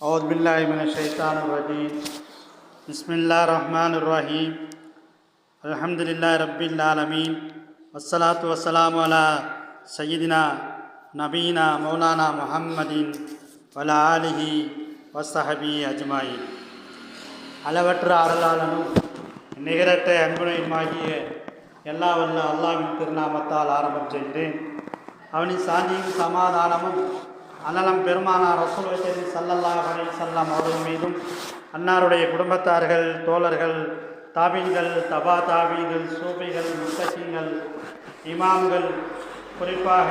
أعوذ بالله من الشيطان الرجيم بسم الله الرحمن الرحيم الحمد لله رب العالمين والصلاة والسلام على سيدنا نبينا مولانا محمد وعلى آله وصحبه أجمعين அளவற்ற அருளாளனும் நிகரற்ற அன்புனையுமாகிய எல்லா வல்ல அல்லாவின் திருநாமத்தால் ஆரம்பம் செய்கிறேன் அவனின் சாந்தியும் சமாதானமும் அன்னலம் பெருமானார் ரசூல் சல்லல்லாஹ் அலைஹி வஸல்லம் அவர்கள் மீதும் அன்னாருடைய குடும்பத்தார்கள் தோழர்கள் தாபீன்கள் தபா தாபீன்கள் சூபிகள் முத்தசிங்கள் இமாம்கள் குறிப்பாக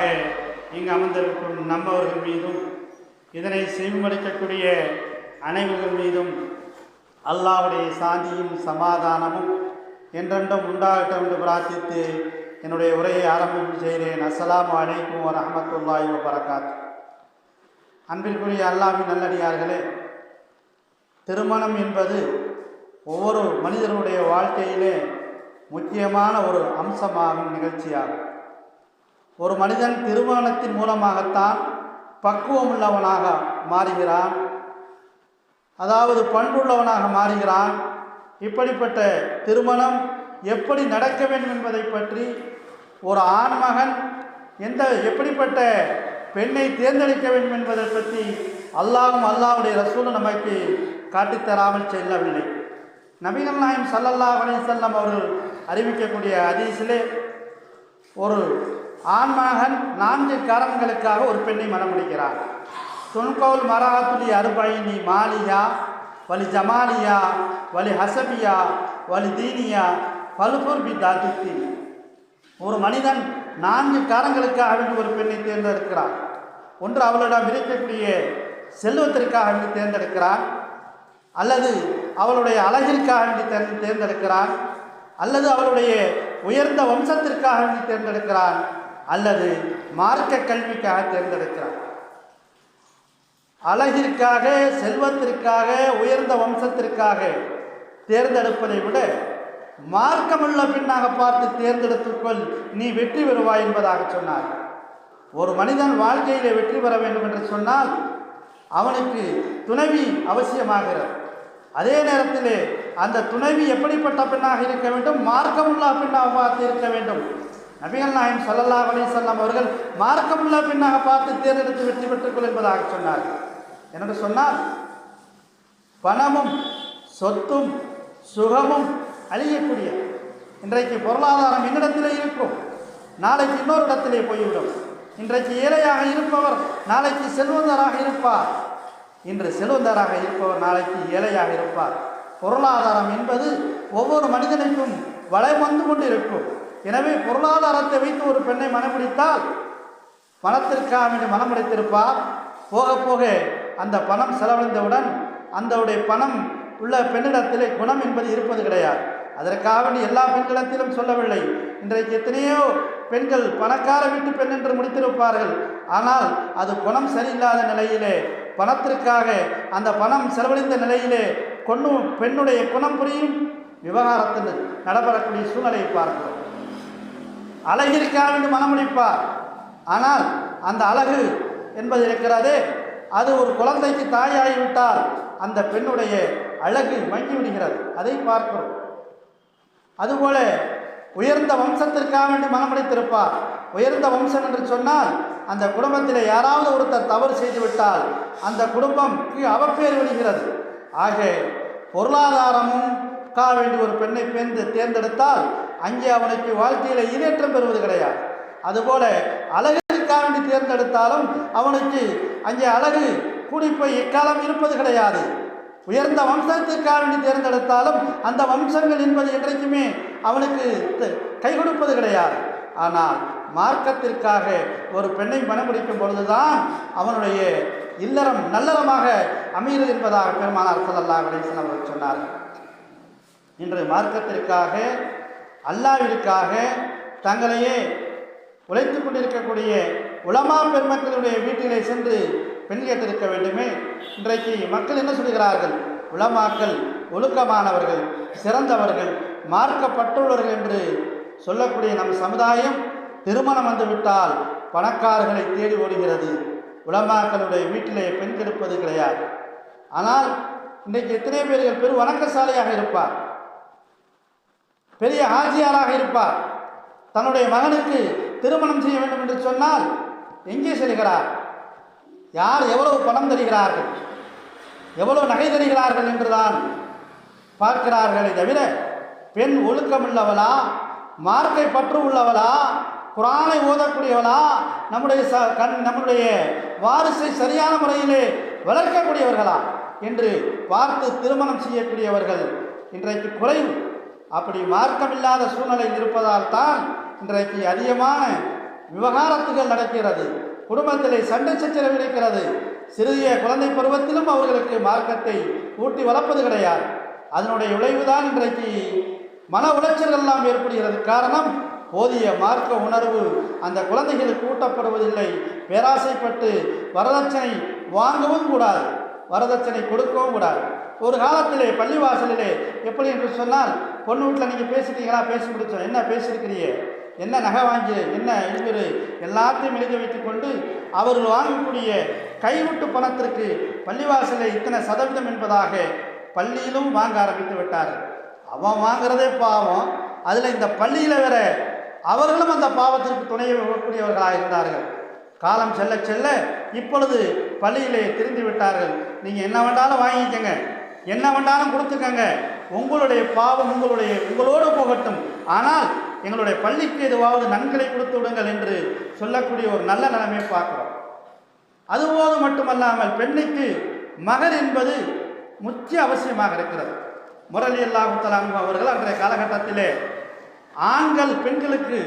இங்கு அமர்ந்திருக்கும் நம்மவர்கள் மீதும் இதனை செவிமடிக்கக்கூடிய அனைவர்கள் மீதும் அல்லாஹ்வுடைய சாந்தியும் சமாதானமும் என்றென்றும் உண்டாகட்டும் என்று பிரார்த்தித்து என்னுடைய உரையை ஆரம்பம் செய்கிறேன். அஸ்லாம் அலைக்கும் வரமத்துல்லாய் வரகாத்து அன்பிற்குரிய அல்லாவின் நல்லடியார்களே திருமணம் என்பது ஒவ்வொரு மனிதனுடைய வாழ்க்கையிலே முக்கியமான ஒரு அம்சமாகும் நிகழ்ச்சியாகும். ஒரு மனிதன் திருமணத்தின் மூலமாகத்தான் பக்குவம் உள்ளவனாக மாறுகிறான் அதாவது பண்புள்ளவனாக மாறுகிறான். இப்படிப்பட்ட திருமணம் எப்படி நடக்க வேண்டும் என்பதை பற்றி ஒரு ஆண்மகன் எந்த எப்படிப்பட்ட பெண்ணை தேர்ந்தெடுக்க வேண்டும் என்பதை பற்றி அல்லாஹும் அல்லாவுடைய ரசூலும் நமக்கு காட்டித்தராமல் செல்லவில்லை. நபிகள் நாயம் சல்லல்லாஹ் அலைஹிஸ்ஸல்லம் அவர்கள் அறிவிக்கக்கூடிய அதிசிலே ஒரு ஆண்மகன் நான்கு காரணங்களுக்காக ஒரு பெண்ணை மணமுடிக்கிறார் துன்கவுல் மராத்துலி அருபயினி மாலியா வலி ஜமாலியா வலி ஹசபியா வலி தீனியா பல்பூர் பி ஒரு மனிதன் நான்கு காரணங்களுக்காக வேண்டி ஒரு பெண்ணை தேர்ந்தெடுக்கிறான். ஒன்று அவளிடம் இருக்கக்கூடிய செல்வத்திற்காக வேண்டி தேர்ந்தெடுக்கிறான் அல்லது அவளுடைய அழகிற்காக வேண்டி தேர்ந்து தேர்ந்தெடுக்கிறான் அல்லது அவளுடைய உயர்ந்த வம்சத்திற்காக வேண்டி தேர்ந்தெடுக்கிறான் அல்லது மார்க்க கல்விக்காக தேர்ந்தெடுக்கிறான். அழகிற்காக செல்வத்திற்காக உயர்ந்த வம்சத்திற்காக தேர்ந்தெடுப்பதை விட மார்க்கமுள்ள பெண்ணாக பார்த்து தேர்ந்தெடுத்துக்கொள் நீ வெற்றி பெறுவாய் என்பதாக சொன்னார். ஒரு மனிதன் வாழ்க்கையிலே வெற்றி பெற வேண்டும் என்று சொன்னால் அவனுக்கு துணைவி அவசியமாகிறது. அதே நேரத்திலே அந்த துணைவி எப்படிப்பட்ட பெண்ணாக இருக்க வேண்டும்? மார்க்கமுள்ள பெண்ணாக பார்த்து இருக்க வேண்டும். நபிகள் நாயம் சல்லல்லா அலிசல்லாம் அவர்கள் மார்க்கமுள்ள பெண்ணாக பார்த்து தேர்ந்தெடுத்து வெற்றி பெற்றுக்கொள் என்பதாக சொன்னார் என்று சொன்னால் பணமும் சொத்தும் சுகமும் அழியக்கூடிய இன்றைக்கு பொருளாதாரம் என்னிடத்திலே இருக்கும். நாளைக்கு இன்னொரு இடத்திலே போய்விடும். இன்றைக்கு ஏழையாக இருப்பவர் நாளைக்கு செல்வந்தராக இருப்பார். இன்று செல்வந்தராக இருப்பவர் நாளைக்கு ஏழையாக இருப்பார். பொருளாதாரம் என்பது ஒவ்வொரு மனிதனுக்கும் வளம் வந்து கொண்டு இருக்கும் எனவே பொருளாதாரத்தை வைத்து ஒரு பெண்ணை மனமுடித்தால் பணத்திற்காக வேண்டி மனமுடித்திருப்பார் போக போக அந்த பணம் செலவழிந்தவுடன் அந்தவுடைய பணம் உள்ள பெண்ணிடத்திலே குணம் என்பது இருப்பது கிடையாது. அதற்காக எல்லா பெண்களிடத்திலும் சொல்லவில்லை. இன்றைக்கு எத்தனையோ பெண்கள் பணக்கார வீட்டு பெண் என்று முடித்திருப்பார்கள். ஆனால் அது குணம் சரியில்லாத நிலையிலே பணத்திற்காக அந்த பணம் செலவழிந்த நிலையிலே கொண்டு பெண்ணுடைய குணம் புரியும் விவகாரத்தில் நடைபெறக்கூடிய சூழ்நிலையை பார்க்கிறோம். அழகிற்காக என்று மனமுடிப்பார் ஆனால் அந்த அழகு என்பது இருக்கிறதே. அது ஒரு குழந்தைக்கு தாயாகிவிட்டால் அந்த பெண்ணுடைய அழகு மங்கி விடுகிறது. அதை பார்க்கிறோம். அதுபோல உயர்ந்த வம்சத்திற்காக வேண்டி மனமடைத்திருப்பார் உயர்ந்த வம்சம் என்று சொன்னால் அந்த குடும்பத்தில் யாராவது ஒருத்தர் தவறு செய்துவிட்டால் அந்த குடும்பம் அவப்பேர் விடுகிறது ஆக பொருளாதாரமும் கா வேண்டி ஒரு பெண்ணை பேர்ந்து தேர்ந்தெடுத்தால் அங்கே அவனுக்கு வாழ்க்கையில் ஈரேற்றம் பெறுவது கிடையாது. அதுபோல அழகிற்காக வேண்டி தேர்ந்தெடுத்தாலும் அவனுக்கு அங்கே அழகு கூடிப்போய் எக்காலம் இருப்பது கிடையாது. உயர்ந்த வம்சத்திற்காக வேண்டி தேர்ந்தெடுத்தாலும் அந்த வம்சங்கள் என்பது என்றைக்குமே அவனுக்கு கை கொடுப்பது கிடையாது. ஆனால் மார்க்கத்திற்காக ஒரு பெண்ணை மனமுடிக்கும் பொழுதுதான் அவனுடைய இல்லறம் நல்லறமாக அமைகிறது என்பதாக பெருமானார் சல்லல்லா கணேசன் அவர்கள் சொன்னார்கள். இன்று மார்க்கத்திற்காக அல்லாவிற்காக தங்களையே உழைத்து கொண்டிருக்கக்கூடிய உலமா பெருமக்களுடைய வீட்டிலே சென்று பெண் கேட்டிருக்க வேண்டுமே? இன்றைக்கு மக்கள் என்ன சொல்கிறார்கள்? உலமாக்கள் ஒழுக்கமானவர்கள் சிறந்தவர்கள் மார்க்கப்பட்டுள்ளவர்கள் என்று சொல்லக்கூடிய நம் சமுதாயம் திருமணம் வந்துவிட்டால் பணக்காரர்களை தேடி ஓடுகிறது. உலமாக்களுடைய வீட்டிலே பெண் கெடுப்பது கிடையாது. ஆனால் இன்றைக்கு எத்தனை பேர்கள் பெரு வணக்கசாலையாக இருப்பார். பெரிய ஆஜியாராக இருப்பார். தன்னுடைய மகனுக்கு திருமணம் செய்ய வேண்டும் என்று சொன்னால் எங்கே செல்கிறார்? யார் எவ்வளவு பணம் தருகிறார்கள்? எவ்வளவு நகை தருகிறார்கள் என்றுதான் பார்க்கிறார்களே தவிர பெண் ஒழுக்கம் உள்ளவளா மார்க்கை பற்று உள்ளவளா குரானை ஓதக்கூடியவளா நம்முடைய ச கண் நம்முடைய வாரிசை சரியான முறையிலே வளர்க்கக்கூடியவர்களா என்று பார்த்து திருமணம் செய்யக்கூடியவர்கள் இன்றைக்கு குறைவு அப்படி மார்க்கமில்லாத சூழ்நிலை இருப்பதால் தான் இன்றைக்கு அதிகமான விவகாரத்துகள் நடக்கிறது. குடும்பத்திலே சண்டை சச்சரவு இருக்கிறது சிறிய குழந்தை பருவத்திலும் அவர்களுக்கு மார்க்கத்தை ஊட்டி வளர்ப்பது கிடையாது. அதனுடைய விளைவுதான் இன்றைக்கு மன உளைச்சல் எல்லாம் ஏற்படுகிறது. காரணம் போதிய மார்க்க உணர்வு. அந்த குழந்தைகளுக்கு ஊட்டப்படுவதில்லை. பேராசைப்பட்டு வரதட்சணை வாங்கவும் கூடாது. வரதட்சணை கொடுக்கவும் கூடாது. ஒரு காலத்திலே பள்ளிவாசலிலே எப்படி என்று சொன்னால் பொண்ணு வீட்டில் நீங்கள் பேசிட்டீங்களா? பேசி முடித்தோம் என்ன பேசியிருக்கிறீங்க? என்ன நகை வாங்கி என்ன இவர் எல்லாத்தையும் எழுதி வைத்து கொண்டு அவர்கள் வாங்கக்கூடிய கைவிட்டு பணத்திற்கு பள்ளிவாசலில் இத்தனை சதவீதம் என்பதாக பள்ளியிலும் வாங்க ஆரம்பித்து விட்டார்கள். அவன் வாங்குறதே பாவம். அதில் இந்த பள்ளியில் வேற அவர்களும் அந்த பாவத்திற்கு துணை கூடியவர்களாக இருந்தார்கள் காலம் செல்ல செல்ல இப்பொழுது பள்ளியிலே திரிந்து விட்டார்கள். நீங்கள் என்ன வேண்டாலும் வாங்கிக்கங்க. என்ன வேண்டாலும் கொடுத்துக்கங்க. உங்களுடைய பாவம் உங்களுடைய உங்களோடு போகட்டும். ஆனால் எங்களுடைய பள்ளிக்கு எதுவாவது நன்களை கொடுத்து விடுங்கள் என்று சொல்லக்கூடிய ஒரு நல்ல நிலைமையை பார்க்குறோம். அதுபோது மட்டுமல்லாமல் பெண்ணுக்கு மகர் என்பது முக்கிய அவசியமாக இருக்கிறது. முரளி அல்லாஹுத்தலாம் அவர்கள் அன்றைய காலகட்டத்திலே ஆண்கள் பெண்களுக்கு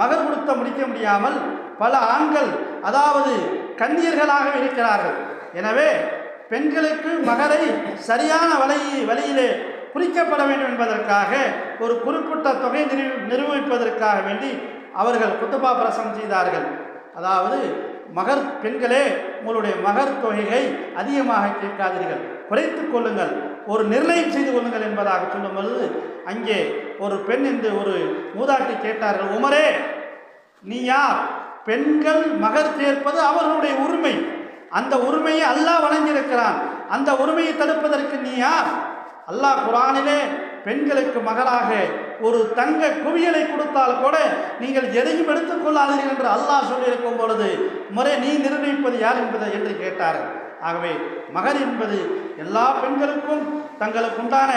மகர் கொடுத்த முடிக்க முடியாமல் பல ஆண்கள் அதாவது கன்னியர்களாக இருக்கிறார்கள். எனவே பெண்களுக்கு மகரை சரியான வழி வழியிலே குறிக்கப்பட வேண்டும் என்பதற்காக ஒரு குறிப்பிட்ட தொகை நிரூ நிரூபிப்பதற்காக வேண்டி அவர்கள் குத்துபா பிரசம் செய்தார்கள். அதாவது மகர் பெண்களே உங்களுடைய மகர் தொகையை அதிகமாக கேட்காதீர்கள். குறைத்து கொள்ளுங்கள். ஒரு நிர்ணயம் செய்து கொள்ளுங்கள் என்பதாக சொல்லும் பொழுது அங்கே ஒரு பெண் என்று ஒரு மூதாட்டி கேட்டார்கள் உமரே நீ யார்? பெண்கள் மகர் சேர்ப்பது அவர்களுடைய உரிமை. அந்த உரிமையை அல்லாஹ் வழங்கியிருக்கிறான். அந்த உரிமையை தடுப்பதற்கு நீ யார்? அல்லாஹ் குரானிலே பெண்களுக்கு மகளாக ஒரு தங்க குவியலை கொடுத்தால் கூட நீங்கள் எதையும் எடுத்துக்கொள்ளாதீர்கள் என்று அல்லாஹ் சொல்லியிருக்கும் பொழுது முறை நீ நிர்ணயிப்பது யார் என்பதை என்று கேட்டார்கள். ஆகவே மகர் என்பது எல்லா பெண்களுக்கும் தங்களுக்கு உண்டான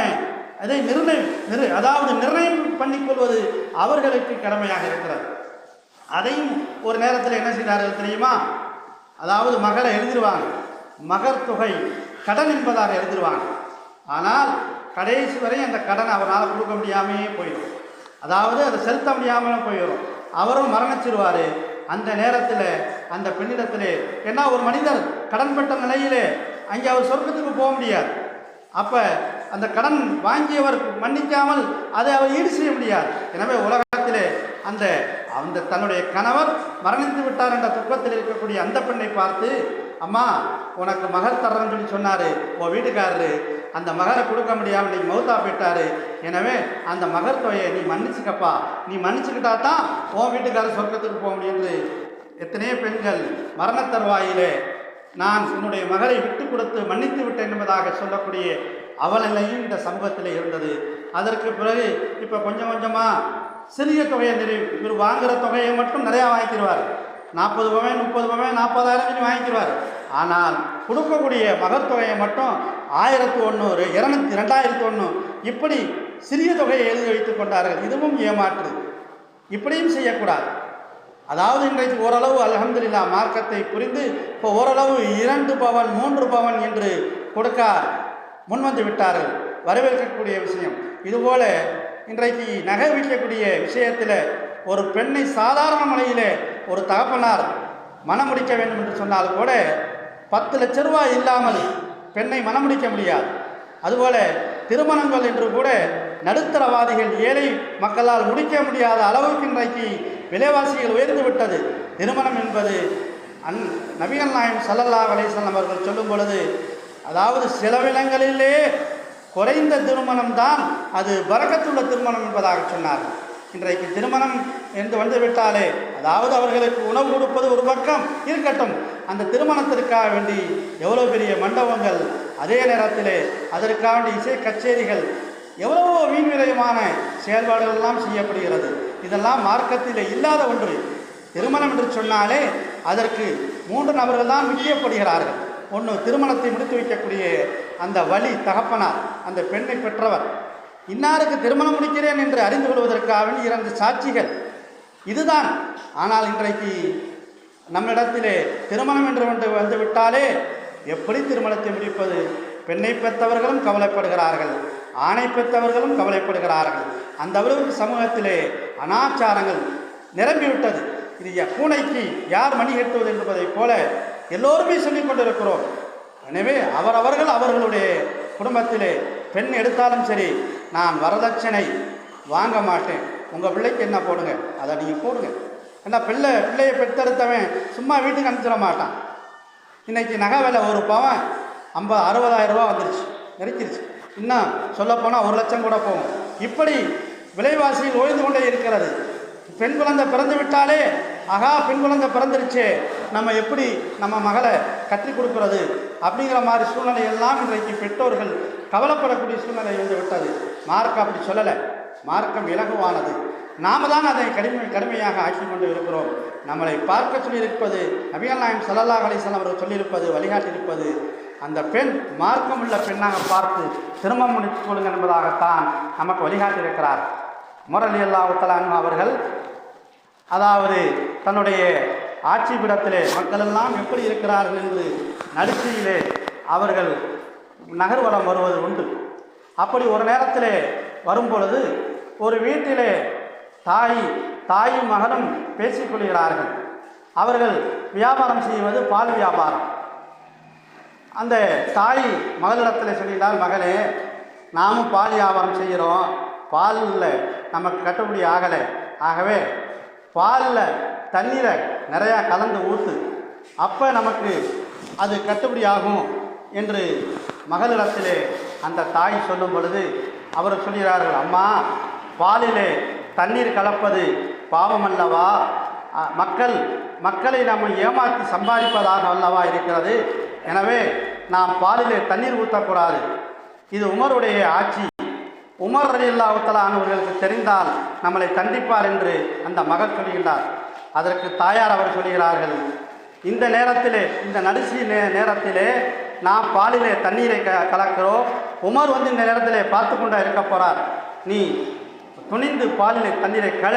அதை நிர்ணயம் நிர் அதாவது நிர்ணயம் பண்ணிக்கொள்வது அவர்களுக்கு கடமையாக இருக்கிறது. அதையும் ஒரு நேரத்தில் என்ன செய்தார்கள் தெரியுமா? அதாவது மகளை எழுதிடுவாங்க மகர் தொகை கடன் என்பதாக எழுதிடுவாங்க ஆனால் கடைசி வரை அந்த கடன் அவரால் கொடுக்க முடியாமையே போயிடும். அதாவது அதை செலுத்த முடியாமலும் போயிடும். அவரும் மரணிச்சிருவார். அந்த நேரத்தில் அந்த பெண்ணிடத்திலே என்ன? ஒரு மனிதர் கடன்பட்ட நிலையிலே அங்கே அவர் சொர்க்கத்துக்கு போக முடியாது. அப்போ அந்த கடன் வாங்கியவர் மன்னிக்காமல் அதை அவர் ஈடு செய்ய முடியாது. எனவே உலகத்திலே அந்த அந்த தன்னுடைய கணவர் மரணித்து விட்டார் என்ற துக்கத்தில் இருக்கக்கூடிய அந்த பெண்ணை பார்த்து அம்மா உனக்கு மகர் தர்றேன்னு சொல்லி சொன்னார் உன் வீட்டுக்காரரு. அந்த மகரை கொடுக்க முடியாமல் நீ மௌத்தா போயிட்டாரு. எனவே அந்த மகர் தொகையை நீ மன்னிச்சுக்கப்பா. நீ மன்னிச்சுக்கிட்டா தான் உன் வீட்டுக்காரர் சொர்க்கத்துக்கு போக முடியும். எத்தனையோ பெண்கள் மரண தருவாயிலே நான் என்னுடைய மகளை விட்டு கொடுத்து மன்னித்து விட்டேன் என்பதாக சொல்லக்கூடிய அவலநிலையும் இந்த சமூகத்தில் இருந்தது. அதற்கு பிறகு இப்போ கொஞ்சம் கொஞ்சமாக சிறிய தொகையை நிறை இவர் வாங்குகிற தொகையை மட்டும் நிறையா வாங்கிக்கிடுவார் நாற்பது பவன் முப்பது பவன் நாற்பதாயிரம் சொல்லி வாங்கிக்கிடுவார் ஆனால் கொடுக்கக்கூடிய மகர் தொகையை மட்டும் ஆயிரத்து ஒன்று இரநூத்தி ரெண்டாயிரத்து ஒன்று இப்படி சிறிய தொகையை எழுதி வைத்துக் கொண்டார்கள். இதுவும் ஏமாற்று. இப்படியும் செய்யக்கூடாது. அதாவது இன்றைக்கு ஓரளவு அல்ஹம்துலில்லா மார்க்கத்தை புரிந்து இப்போ ஓரளவு இரண்டு பவன் மூன்று பவன் என்று கொடுக்க முன்வந்து விட்டார்கள் வரவேற்கக்கூடிய விஷயம். இதுபோல இன்றைக்கு நகை வைக்கக்கூடிய விஷயத்தில் ஒரு பெண்ணை சாதாரண முறையில் ஒரு தகப்பனார் மனம் முடிக்க வேண்டும் என்று சொன்னால் கூட பத்து லட்ச ரூபாய் இல்லாமல் பெண்ணை மனம் முடிக்க முடியாது. அதுபோல திருமணங்கள் என்று கூட நடுத்தரவாதிகள் ஏழை மக்களால் முடிக்க முடியாத அளவுக்கு இன்றைக்கு விலைவாசிகள் உயர்ந்து விட்டது. திருமணம் என்பது அன் நவீன நாயம் சல்லல்லா அலைசல்லம் அவர்கள் சொல்லும் பொழுது அதாவது சிலவினங்களிலே குறைந்த திருமணம் தான் அது பறக்கத்துள்ள திருமணம் என்பதாக சொன்னார்கள் இன்றைக்கு திருமணம் என்று வந்துவிட்டாலே அதாவது அவர்களுக்கு உணவு கொடுப்பது ஒரு பக்கம் இருக்கட்டும். அந்த திருமணத்திற்காக வேண்டி எவ்வளோ பெரிய மண்டபங்கள் அதே நேரத்திலே அதற்காக வேண்டி இசை கச்சேரிகள் எவ்வளவோ வீண் விரயமான செயல்பாடுகள் எல்லாம் செய்யப்படுகிறது. இதெல்லாம் மார்க்கத்தில் இல்லாத ஒன்று. திருமணம் என்று சொன்னாலே அதற்கு மூன்று நபர்கள் தான் முக்கியப்படுகிறார்கள் ஒன்று திருமணத்தை முடித்து வைக்கக்கூடிய அந்த வழி தகப்பனார் அந்த பெண்ணை பெற்றவர். இன்னாருக்கு திருமணம் முடிக்கிறேன் என்று அறிந்து கொள்வதற்காக இரண்டு சாட்சிகள். இதுதான். ஆனால் இன்றைக்கு நம்மிடத்திலே திருமணம் என்று ஒன்று வந்துவிட்டாலே எப்படி திருமணத்தை முடிப்பது? பெண்ணை பெற்றவர்களும் கவலைப்படுகிறார்கள் ஆணை பெற்றவர்களும் கவலைப்படுகிறார்கள். அந்த அளவுக்கு சமூகத்திலே அனாச்சாரங்கள் நிரம்பிவிட்டது. இது பூனைக்கு யார் மணி கட்டுவது என்பதைப் போல எல்லோருமே சொல்லிக் கொண்டிருக்கிறோம். எனவே அவரவர்கள் அவர்களுடைய குடும்பத்திலே பெண் எடுத்தாலும் சரி நான் வரதட்சணை வாங்க மாட்டேன். உங்கள் பிள்ளைக்கு என்ன போடுங்க? அதை நீங்கள் போடுங்க. ஏன்னா பிள்ளை பிள்ளையை பெற்றெடுத்தவன் சும்மா வீட்டுக்கு அனுப்பிச்சிட மாட்டான். இன்னைக்கு நகை விலை ஒரு பவன் ஐம்பது அறுபதாயிரம் ரூபா வந்துருச்சு. நெருக்கிருச்சு. இன்னும் சொல்லப்போனால் ஒரு லட்சம் கூட போகும். இப்படி விலைவாசியில் ஓய்ந்து கொண்டே இருக்கிறது. பெண் குழந்தை பிறந்து விட்டாலே ஆகா பெண் குழந்தை பிறந்துருச்சே நம்ம எப்படி நம்ம மகளை கற்றுக் கொடுக்கறது அப்படிங்கிற மாதிரி சூழ்நிலை எல்லாம் இன்றைக்கு பெற்றோர்கள் கவலைப்படக்கூடிய சூழ்நிலை வந்து விட்டது மார்க் அப்படி சொல்லலை. மார்க்கம் இலகுவானது. நாம தான் அதை கடுமை கடுமையாக ஆக்கி கொண்டு இருக்கிறோம். நம்மளை பார்க்க சொல்லியிருப்பது நபிகள் நாயம் சல்லல்லா அலிசல்லாம் அவர்கள் சொல்லியிருப்பது வழிகாட்டியிருப்பது அந்த பெண் மார்க்கம் உள்ள பெண்ணாக பார்த்து திருமணம் முடித்துக் கொள்ளுங்கள் என்பதாகத்தான் நமக்கு வழிகாட்டியிருக்கிறார். முரளி அல்லாஹுத்தலான் அவர்கள் அதாவது தன்னுடைய ஆட்சி பீடத்திலே மக்களெல்லாம் எப்படி இருக்கிறார்கள் என்று நடுச்சியிலே அவர்கள் நகர்வலம் வருவது உண்டு. அப்படி ஒரு நேரத்திலே வரும்பொழுது ஒரு வீட்டிலே தாய் தாயும் மகனும் பேசிக்கொள்கிறார்கள் அவர்கள் வியாபாரம் செய்வது பால் வியாபாரம். அந்த தாய் மகளிடத்தில் சொல்லிட்டால் மகளே நாமும் பால் வியாபாரம் செய்கிறோம். பாலில் நமக்கு கட்டுப்படி ஆகலை. ஆகவே பாலில் தண்ணீரை நிறையா கலந்து ஊற்று அப்போ நமக்கு அது கட்டுப்படி ஆகும் என்று மகளிடத்திலே அந்த தாய் சொல்லும் பொழுது அவர் சொல்கிறார்கள் அம்மா பாலிலே தண்ணீர் கலப்பது பாவம் அல்லவா? மக்கள் மக்களை நாம் ஏமாற்றி சம்பாதிப்பதாக அல்லவா இருக்கிறது? எனவே நாம் பாலிலே தண்ணீர் ஊற்றக்கூடாது. இது உமருடைய ஆட்சி. உமர் ரலியல்லாஹுத்தலானவர்களுக்கு தெரிந்தால் நம்மளை தண்டிப்பார் என்று அந்த மகள் சொல்கிறார் அதற்கு தாயார் அவர் சொல்கிறார்கள் இந்த நேரத்திலே இந்த நடிசி நே நேரத்திலே நாம் பாலிலே தண்ணீரை க கலக்கிறோம். உமர் வந்து இந்த நேரத்திலே பார்த்து கொண்டா இருக்க போகிறார் நீ துணிந்து பாலிலே தண்ணீரை கல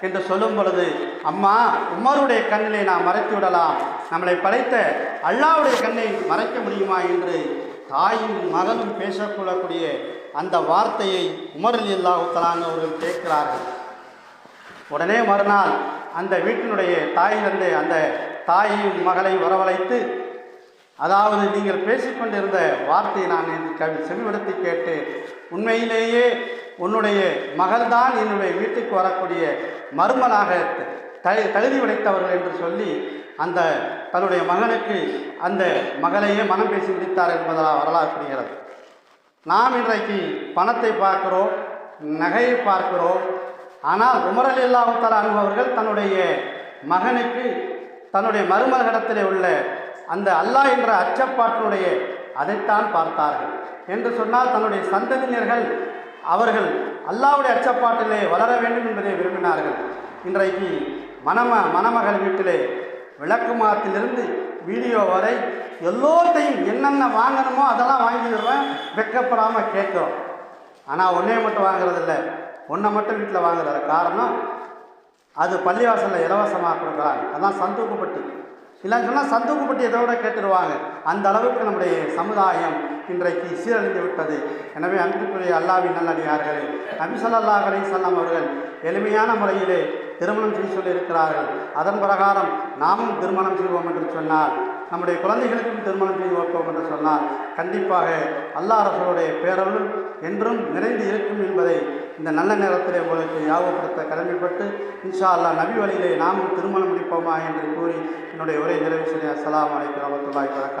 என்று சொல்லும் பொழுது அம்மா உமருடைய கண்ணிலே நாம் மறைத்து விடலாம். நம்மளை படைத்த அல்லாவுடைய கண்ணை மறைக்க முடியுமா? என்று தாயும் மகனும் பேசக்கொள்ளக்கூடிய அந்த வார்த்தையை உமரல் இல்லா உத்தலாங்க அவர்கள் கேட்கிறார்கள். உடனே மறுநாள் அந்த வீட்டினுடைய தாயிலிருந்து அந்த தாயையும் மகளை வரவழைத்து அதாவது நீங்கள் பேசிக்கொண்டிருந்த வார்த்தையை நான் இன்று கவி செவிமடுத்து கேட்டு உண்மையிலேயே உன்னுடைய மகள்தான் என்னுடைய வீட்டுக்கு வரக்கூடிய மருமனாக தழு தகுதி உடைத்தவர்கள் என்று சொல்லி அந்த தன்னுடைய மகனுக்கு அந்த மகளையே மனம் பேசி முடித்தார் என்பதாக வரலாறு புரிகிறது. நாம் இன்றைக்கு பணத்தை பார்க்கிறோம் நகையை பார்க்கிறோம். ஆனால் உமரல் இல்லாவுத்தால் அனுபவர்கள் தன்னுடைய மகனுக்கு தன்னுடைய மருமகடத்திலே உள்ள அந்த அல்லாஹ் என்ற அச்சப்பாட்டினுடைய அதைத்தான் பார்த்தார்கள். என்று சொன்னால் தன்னுடைய சந்ததியினர்கள் அவர்கள் அல்லாவுடைய அச்சப்பாட்டிலே வளர வேண்டும் என்பதை விரும்பினார்கள். இன்றைக்கு மணம மணமகள் வீட்டிலே விளக்குமாரத்திலிருந்து வீடியோ வரை எல்லோத்தையும் என்னென்ன வாங்கணுமோ அதெல்லாம் வாங்கிடுறேன் வெக்கப்படாமல் கேட்குறோம் ஆனால் ஒன்றே மட்டும் வாங்குறதில்ல ஒன்றை மட்டும் வீட்டில் வாங்குறது காரணம் அது பள்ளிவாசலில் இலவசமாக கொடுக்குறாங்க. அதான் சந்தூக்குப்பட்டி இல்லைன்னு சொன்னால் சந்தூக்குப்பட்டி இதோட கேட்டுருவாங்க. அந்த அளவுக்கு நம்முடைய சமுதாயம் இன்றைக்கு சீரழிந்து விட்டது. எனவே அன்புக்குரிய அல்லாவின் நல்லடியார்களே நபி ஸல்லல்லாஹு அலைஹி அவர்கள் எளிமையான முறையிலே திருமணம் செய்ய சொல்லியிருக்கிறார்கள். அதன் பிரகாரம் நாமும் திருமணம் செய்வோம் என்று சொன்னால் நம்முடைய குழந்தைகளுக்கும் திருமணம் செய்து வைப்போம் என்று சொன்னால் கண்டிப்பாக அல்லாஹ் அரசருடைய பேரருள் என்றும் நிறைந்து இருக்கும் என்பதை இந்த நல்ல நேரத்தில் உங்களுக்கு ஞாபகப்படுத்த கடமைப்பட்டு இன்ஷா அல்லாஹ் நபி வழியிலே நாமும் திருமணம் முடிப்போமா என்று கூறி என்னுடைய உரை நிறைவு செய்ய அஸ்ஸலாமு அலைக்கும் வரமத்துல்லாய் வபரகாத்துஹு.